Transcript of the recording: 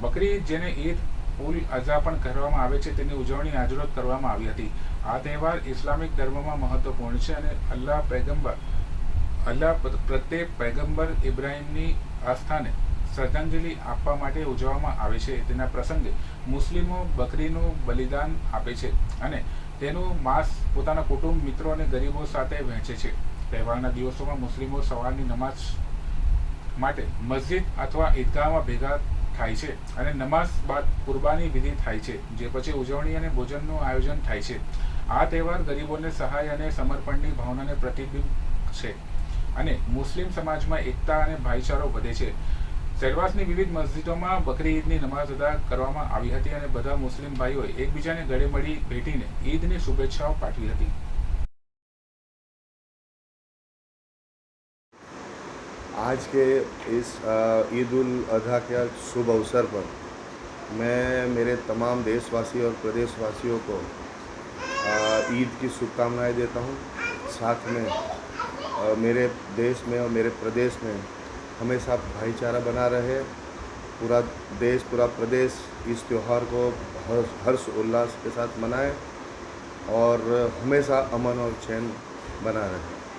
બકરી જેને ઈદ ઉલ અઝા પણ કહેવામાં આવે છે, તેની ઉજવણી આજરોજ કરવામાં આવી હતી. આ તહેવાર ઇસ્લામિક ધર્મમાં મહત્વપૂર્ણ છે અને અલ્લાહ પૈગંબર, અલ્લાહ પ્ર- પ્રત્યે પૈગંબર ઇબ્રાહિમની આસ્થાને શ્રદ્ધાંજલિ આપવા માટે ઉજવવામાં આવે છે. તેના પ્રસંગે મુસ્લિમો બકરીનું બલિદાન આપે છે અને તેનું માંસ પોતાના કુટુંબ, મિત્રો અને ગરીબો સાથે વહેંચે છે. તહેવારના દિવસોમાં મુસ્લિમો સવારની નમાઝ માટે મસ્જિદ અથવા ઈદગાહમાં ભેગા થાય છે અને નમાઝ બાદ કુરબાની વિધિ થાય છે, જે પછી ઉજવણી અને ભોજનનું આયોજન થાય છે. આ તહેવાર ગરીબોને સહાય અને સમર્પણની ભાવનાને પ્રતિબિંબ છે અને મુસ્લિમ સમાજમાં એકતા અને ભાઈચારો વધે છે. સેલવાસની વિવિધ મસ્જિદોમાં બકરી ઈદની નમાઝ અદા કરવામાં આવી હતી અને બધા મુસ્લિમ ભાઈઓએ એકબીજાને ગળે મળી ભેટીને ઈદની શુભેચ્છાઓ પાઠવી હતી. आज के इस ईद उल अजहा के शुभ अवसर पर मैं, मेरे तमाम देशवासी और प्रदेशवासियों को ईद की शुभकामनाएँ देता हूँ। साथ में मेरे देश में और मेरे प्रदेश में हमेशा भाईचारा बना रहे पूरा देश, पूरा प्रदेश इस त्यौहार को हर्ष उल्लास के साथ मनाए और हमेशा अमन और चैन बना रहे।